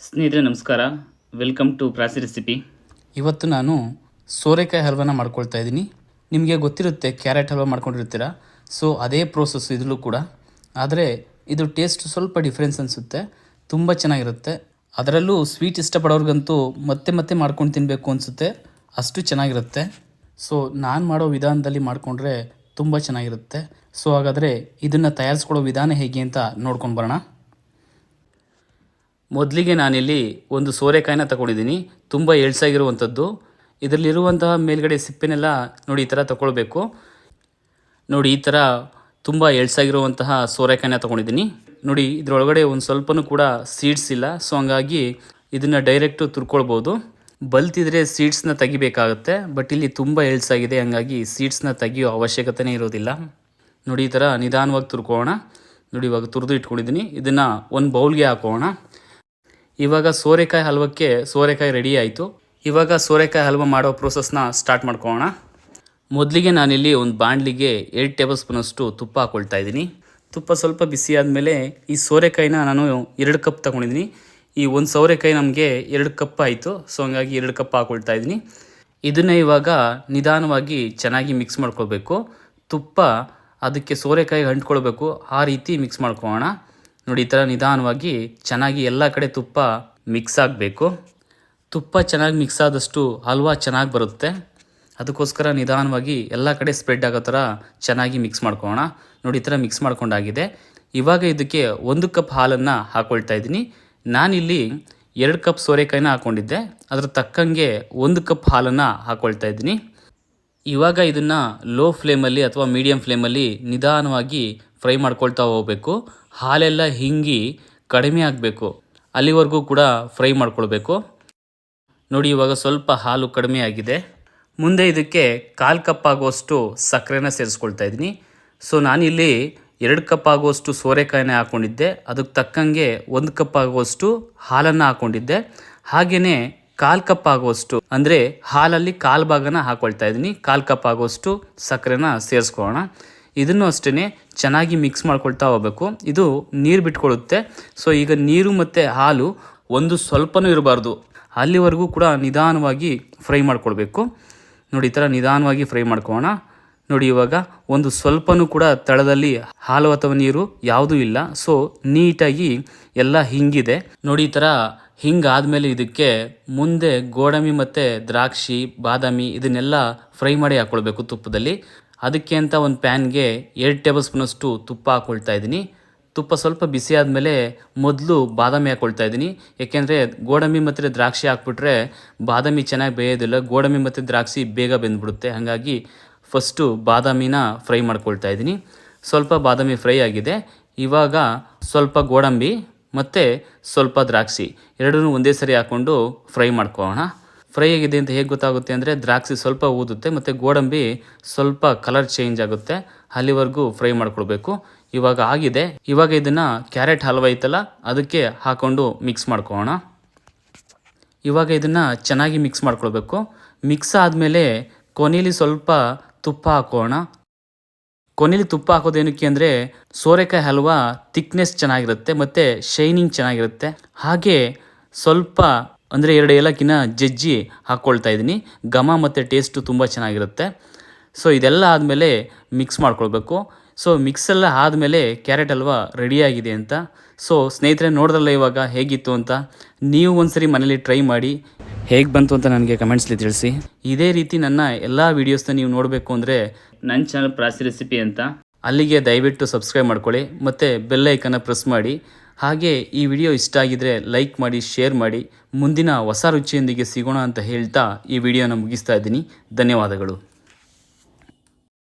ಸ್ನೇಹಿತರೆ, ನಮಸ್ಕಾರ. Welcome to ಪ್ರಾಸಿ recipe ಇವತ್ತು ನಾನು ಸೋರೆಕಾಯಿ ಹಲ್ವನ ಮಾಡ್ಕೊಳ್ತಾ ಇದ್ದೀನಿ. ನಿಮಗೆ ಗೊತ್ತಿರುತ್ತೆ ಕ್ಯಾರೆಟ್ ಹಲ್ವ ಮಾಡ್ಕೊಂಡಿರ್ತೀರ? ಸೊ ಅದೇ ಪ್ರೋಸೆಸ್ ಇದರಲ್ಲೂ ಕೂಡ. ಆದರೆ, ಇದು ಟೇಸ್ಟ್ ಸ್ವಲ್ಪ ಡಿಫ್ರೆನ್ಸ್ ಅನಿಸುತ್ತೆ. ತುಂಬ ಚೆನ್ನಾಗಿರುತ್ತೆ. ಅದರಲ್ಲೂ ಸ್ವೀಟ್ ಇಷ್ಟಪಡೋರ್ಗಂತೂ ಮತ್ತೆ ಮತ್ತೆ ಮಾಡ್ಕೊಂಡು ತಿನ್ನಬೇಕು ಅನಿಸುತ್ತೆ. ಅಷ್ಟು ಚೆನ್ನಾಗಿರುತ್ತೆ. ಸೊ ನಾನು ಮಾಡೋ ವಿಧಾನದಲ್ಲಿ ಮಾಡಿಕೊಂಡ್ರೆ ತುಂಬ ಚೆನ್ನಾಗಿರುತ್ತೆ. ಸೊ ಹಾಗಾದರೆ ಇದನ್ನು ತಯಾರಿಸ್ಕೊಳ್ಳೋ ವಿಧಾನ ಹೇಗೆ ಅಂತ ನೋಡ್ಕೊಂಡು ಬರೋಣ. ಮೊದಲಿಗೆ ನಾನಿಲ್ಲಿ ಒಂದು ಸೋರೆಕಾಯಿನ ತಗೊಂಡಿದ್ದೀನಿ. ತುಂಬ ಎಳ್ಸಾಗಿರುವಂಥದ್ದು ಇದರಲ್ಲಿರುವಂತಹ ಮೇಲ್ಗಡೆ ಸಿಪ್ಪೆನೆಲ್ಲ ನೋಡಿ ಈ ಥರ ತಗೊಳ್ಬೇಕು. ನೋಡಿ ಈ ಥರ ತುಂಬ ಎಳ್ಸಾಗಿರುವಂತಹ ಸೋರೆಕಾಯಿನ ತೊಗೊಂಡಿದ್ದೀನಿ. ನೋಡಿ ಇದರೊಳಗಡೆ ಒಂದು ಸ್ವಲ್ಪನೂ ಕೂಡ ಸೀಡ್ಸ್ ಇಲ್ಲ. ಸೊ ಹಂಗಾಗಿ ಇದನ್ನು ಡೈರೆಕ್ಟು ತುರ್ಕೊಳ್ಬೋದು. ಬಲ್ತಿದ್ರೆ ಸೀಡ್ಸ್ನ ತೆಗಿಬೇಕಾಗುತ್ತೆ. ಬಟ್ ಇಲ್ಲಿ ತುಂಬ ಎಳ್ಸಾಗಿದೆ ಹಂಗಾಗಿ ಸೀಡ್ಸ್ನ ತೆಗಿಯೋ ಅವಶ್ಯಕತೆನೇ ಇರೋದಿಲ್ಲ. ನೋಡಿ ಈ ಥರ ನಿಧಾನವಾಗಿ ತುರ್ಕೋಣ ನೋಡಿ ಇವಾಗ ತುರಿದು ಇಟ್ಕೊಂಡಿದ್ದೀನಿ. ಇದನ್ನು ಒಂದು ಬೌಲ್ಗೆ ಹಾಕೋಣ. ಇವಾಗ ಸೋರೆಕಾಯಿ ಹಲ್ವಕ್ಕೆ ಸೋರೆಕಾಯಿ ರೆಡಿ ಆಯಿತು. ಇವಾಗ ಸೋರೆಕಾಯಿ ಹಲ್ವ ಮಾಡೋ ಪ್ರೋಸೆಸ್ನ ಸ್ಟಾರ್ಟ್ ಮಾಡ್ಕೊಳ್ಳೋಣ. ಮೊದಲಿಗೆ ನಾನಿಲ್ಲಿ ಒಂದು ಬಾಣಲಿಗೆ ಎರಡು ಟೇಬಲ್ ಸ್ಪೂನಷ್ಟು ತುಪ್ಪ ಹಾಕ್ಕೊಳ್ತಾ ಇದ್ದೀನಿ. ತುಪ್ಪ ಸ್ವಲ್ಪ ಬಿಸಿ ಆದಮೇಲೆ ಈ ಸೋರೆಕಾಯಿನ ನಾನು ಎರಡು ಕಪ್ ತಗೊಂಡಿದ್ದೀನಿ. ಈ ಒಂದು ಸೋರೆಕಾಯಿ ನಮಗೆ ಎರಡು ಕಪ್ ಆಯಿತು. ಸೊ ಹಂಗಾಗಿ ಎರಡು ಕಪ್ ಹಾಕ್ಕೊಳ್ತಾ ಇದ್ದೀನಿ. ಇದನ್ನು ಇವಾಗ ನಿಧಾನವಾಗಿ ಚೆನ್ನಾಗಿ ಮಿಕ್ಸ್ ಮಾಡ್ಕೊಳ್ಬೇಕು. ತುಪ್ಪ ಅದಕ್ಕೆ ಸೋರೆಕಾಯಿ ಅಂಟ್ಕೊಳ್ಬೇಕು. ಆ ರೀತಿ ಮಿಕ್ಸ್ ಮಾಡ್ಕೊಳ್ಳೋಣ. ನೋಡಿ, ಈ ಥರ ನಿಧಾನವಾಗಿ ಚೆನ್ನಾಗಿ ಎಲ್ಲ ಕಡೆ ತುಪ್ಪ ಮಿಕ್ಸ್ ಆಗಬೇಕು. ತುಪ್ಪ ಚೆನ್ನಾಗಿ ಮಿಕ್ಸ್ ಆದಷ್ಟು ಹಲ್ವಾ ಚೆನ್ನಾಗಿ ಬರುತ್ತೆ. ಅದಕ್ಕೋಸ್ಕರ ನಿಧಾನವಾಗಿ ಎಲ್ಲ ಕಡೆ ಸ್ಪ್ರೆಡ್ ಆಗೋ ಥರ ಚೆನ್ನಾಗಿ ಮಿಕ್ಸ್ ಮಾಡ್ಕೊಳ್ಳೋಣ. ನೋಡಿ, ಈ ಥರ ಮಿಕ್ಸ್ ಮಾಡ್ಕೊಂಡಾಗಿದೆ. ಇವಾಗ ಇದಕ್ಕೆ ಒಂದು ಕಪ್ ಹಾಲನ್ನು ಹಾಕ್ಕೊಳ್ತಾ ಇದ್ದೀನಿ. ನಾನಿಲ್ಲಿ ಎರಡು ಕಪ್ ಸೋರೆಕಾಯಿನ ಹಾಕ್ಕೊಂಡಿದ್ದೆ ಅದರ ತಕ್ಕಂಗೆ ಒಂದು ಕಪ್ ಹಾಲನ್ನು ಹಾಕ್ಕೊಳ್ತಾ ಇದ್ದೀನಿ. ಇವಾಗ ಇದನ್ನು ಲೋ ಫ್ಲೇಮಲ್ಲಿ ಅಥವಾ ಮೀಡಿಯಮ್ ಫ್ಲೇಮಲ್ಲಿ ನಿಧಾನವಾಗಿ ಫ್ರೈ ಮಾಡ್ಕೊಳ್ತಾ ಹೋಗಬೇಕು. ಹಾಲೆಲ್ಲ ಹಿಂಗಿ ಕಡಿಮೆ ಆಗಬೇಕು. ಅಲ್ಲಿವರೆಗೂ ಕೂಡ ಫ್ರೈ ಮಾಡ್ಕೊಳ್ಬೇಕು. ನೋಡಿ, ಇವಾಗ ಸ್ವಲ್ಪ ಹಾಲು ಕಡಿಮೆ ಆಗಿದೆ. ಮುಂದೆ ಇದಕ್ಕೆ ಕಾಲು ಕಪ್ ಆಗುವಷ್ಟು ಸಕ್ಕರೆನ ಸೇರಿಸ್ಕೊಳ್ತಾ ಇದ್ದೀನಿ. ಸೊ, ನಾನಿಲ್ಲಿ ಎರಡು ಕಪ್ ಆಗುವಷ್ಟು ಸೋರೆಕಾಯಿನ ಹಾಕ್ಕೊಂಡಿದ್ದೆ ಅದಕ್ಕೆ ತಕ್ಕಂಗೆ ಒಂದು ಕಪ್ ಆಗುವಷ್ಟು ಹಾಲನ್ನು ಹಾಕ್ಕೊಂಡಿದ್ದೆ ಹಾಗೆಯೇ ಕಾಲು ಕಪ್ ಆಗುವಷ್ಟು, ಅಂದರೆ ಹಾಲಲ್ಲಿ ಕಾಲು ಭಾಗನ ಹಾಕ್ಕೊಳ್ತಾ ಇದ್ದೀನಿ. ಕಾಲು ಕಪ್ ಆಗುವಷ್ಟು ಸಕ್ಕರೆನ ಸೇರಿಸ್ಕೊಳ್ಳೋಣ. ಇದನ್ನು ಅಷ್ಟೇ ಚೆನ್ನಾಗಿ ಮಿಕ್ಸ್ ಮಾಡ್ಕೊಳ್ತಾ ಹೋಗಬೇಕು. ಇದು ನೀರು ಬಿಟ್ಕೊಳ್ಳುತ್ತೆ ಸೊ ಈಗ ನೀರು ಮತ್ತು ಹಾಲು ಒಂದು ಸ್ವಲ್ಪನೂ ಇರಬಾರ್ದು. ಅಲ್ಲಿವರೆಗೂ ಕೂಡ ನಿಧಾನವಾಗಿ ಫ್ರೈ ಮಾಡ್ಕೊಳ್ಬೇಕು. ನೋಡಿ, ಈ ಥರ ನಿಧಾನವಾಗಿ ಫ್ರೈ ಮಾಡ್ಕೊಳ್ಳೋಣ ನೋಡಿ, ಇವಾಗ ಒಂದು ಸ್ವಲ್ಪನೂ ಕೂಡ ತಳದಲ್ಲಿ ಹಾಲು ಅಥವಾ ನೀರು ಯಾವುದೂ ಇಲ್ಲ. ಸೊ ನೀಟಾಗಿ ಎಲ್ಲ ಹಿಂಗಿದೆ. ನೋಡಿ, ಈ ಥರ ಹಿಂಗಾದ್ಮೇಲೆ ಇದಕ್ಕೆ ಮುಂದೆ ಗೋಡಂಬಿ ಮತ್ತು ದ್ರಾಕ್ಷಿ, ಬಾದಾಮಿ ಇದನ್ನೆಲ್ಲ ಫ್ರೈ ಮಾಡಿ ಹಾಕ್ಕೊಳ್ಬೇಕು ತುಪ್ಪದಲ್ಲಿ. ಅದಕ್ಕೆ ಅಂತ ಒಂದು ಪ್ಯಾನ್ಗೆ ಎರಡು ಟೇಬಲ್ ಸ್ಪೂನಷ್ಟು ತುಪ್ಪ ಹಾಕ್ಕೊಳ್ತಾ ಇದ್ದೀನಿ. ತುಪ್ಪ ಸ್ವಲ್ಪ ಬಿಸಿ ಆದಮೇಲೆ ಮೊದಲು ಬಾದಾಮಿ ಹಾಕ್ಕೊಳ್ತಾ ಇದ್ದೀನಿ. ಏಕೆಂದರೆ ಗೋಡಂಬಿ ಮತ್ತು ದ್ರಾಕ್ಷಿ ಹಾಕ್ಬಿಟ್ರೆ ಬಾದಾಮಿ ಚೆನ್ನಾಗಿ ಬೇಯೋದಿಲ್ಲ, ಗೋಡಂಬಿ ಮತ್ತು ದ್ರಾಕ್ಷಿ ಬೇಗ ಬೆಂದ್ಬಿಡುತ್ತೆ. ಹಾಗಾಗಿ ಫಸ್ಟು ಬಾದಾಮಿನ ಫ್ರೈ ಮಾಡ್ಕೊಳ್ತಾ ಇದ್ದೀನಿ. ಸ್ವಲ್ಪ ಬಾದಾಮಿ ಫ್ರೈ ಆಗಿದೆ. ಇವಾಗ ಸ್ವಲ್ಪ ಗೋಡಂಬಿ ಮತ್ತು ಸ್ವಲ್ಪ ದ್ರಾಕ್ಷಿ. ಎರಡನ್ನೂ ಒಂದೇ ಸರಿ ಹಾಕ್ಕೊಂಡು ಫ್ರೈ ಮಾಡ್ಕೊಳ್ಳೋಣ ಫ್ರೈ ಆಗಿದೆ ಅಂತ ಹೇಗೆ ಗೊತ್ತಾಗುತ್ತೆ ಅಂದರೆ ದ್ರಾಕ್ಷಿ ಸ್ವಲ್ಪ ಊದುತ್ತೆ ಮತ್ತು ಗೋಡಂಬಿ ಸ್ವಲ್ಪ ಕಲರ್ ಚೇಂಜ್ ಆಗುತ್ತೆ. ಅಲ್ಲಿವರೆಗೂ ಫ್ರೈ ಮಾಡ್ಕೊಳ್ಬೇಕು ಇವಾಗ ಆಗಿದೆ. ಇವಾಗ ಇದನ್ನು ಕ್ಯಾರೆಟ್ ಹಲ್ವ ಐತಲ್ಲ, ಅದಕ್ಕೆ ಹಾಕ್ಕೊಂಡು ಮಿಕ್ಸ್ ಮಾಡ್ಕೊಳ್ಳೋಣ ಇವಾಗ ಇದನ್ನು ಚೆನ್ನಾಗಿ ಮಿಕ್ಸ್ ಮಾಡ್ಕೊಳ್ಬೇಕು. ಮಿಕ್ಸ್ ಆದಮೇಲೆ ಕೊನೆಯಲ್ಲಿ ಸ್ವಲ್ಪ ತುಪ್ಪ ಹಾಕೋಣ. ಕೊನೆಯಲ್ಲಿ ತುಪ್ಪ ಹಾಕೋದೇನಕ್ಕೆ ಅಂದರೆ ಸೋರೆಕಾಯಿ ಹಲ್ವಾ ತಿಕ್ನೆಸ್ ಚೆನ್ನಾಗಿರುತ್ತೆ, ಮತ್ತು ಶೈನಿಂಗ್ ಚೆನ್ನಾಗಿರುತ್ತೆ. ಹಾಗೆ ಸ್ವಲ್ಪ ಅಂದರೆ ಎರಡು ಏಲಕ್ಕಿನ ಜಜ್ಜಿ ಹಾಕ್ಕೊಳ್ತಾ ಇದ್ದೀನಿ. ಘಮ ಮತ್ತು ಟೇಸ್ಟು ತುಂಬ ಚೆನ್ನಾಗಿರುತ್ತೆ. ಸೊ ಇದೆಲ್ಲ ಆದಮೇಲೆ ಮಿಕ್ಸ್ ಮಾಡ್ಕೊಳ್ಬೇಕು. ಸೊ ಮಿಕ್ಸೆಲ್ಲ ಆದಮೇಲೆ ಕ್ಯಾರೆಟ್ ಹಲ್ವಾ ರೆಡಿಯಾಗಿದೆ ಅಂತ. ಸೊ ಸ್ನೇಹಿತರೆ ನೋಡಿದ್ರಲ್ಲ ಇವಾಗ ಹೇಗಿತ್ತು ಅಂತ? ನೀವು ಒಂದ್ಸರಿ ಮನೇಲಿ ಟ್ರೈ ಮಾಡಿ. ಹೇಗೆ ಬಂತು ಅಂತ ನನಗೆ ಕಮೆಂಟ್ಸ್ಲಿ ತಿಳಿಸಿ. ಇದೇ ರೀತಿ ನನ್ನ ಎಲ್ಲ ವೀಡಿಯೋಸ್ನ ನೀವು ನೋಡಬೇಕು ಅಂದರೆ ನನ್ನ ಚಾನಲ್ ಪ್ರಾಸಿ ರೆಸಿಪಿ ಅಂತ ಅಲ್ಲಿಗೆ ದಯವಿಟ್ಟು ಸಬ್ಸ್ಕ್ರೈಬ್ ಮಾಡ್ಕೊಳ್ಳಿ, ಮತ್ತು ಬೆಲ್ಲೈಕನ್ನು ಪ್ರೆಸ್ ಮಾಡಿ. ಹಾಗೆ ಈ ವಿಡಿಯೋ ಇಷ್ಟ ಆಗಿದ್ರೆ ಲೈಕ್ ಮಾಡಿ ಶೇರ್ ಮಾಡಿ. ಮುಂದಿನ ಹೊಸ ರುಚಿಯೊಂದಿಗೆ ಸಿಗೋಣ ಅಂತ ಹೇಳ್ತಾ ಈ ವಿಡಿಯೋನ ಮುಗಿಸ್ತಾ ಇದ್ದೀನಿ. ಧನ್ಯವಾದಗಳು.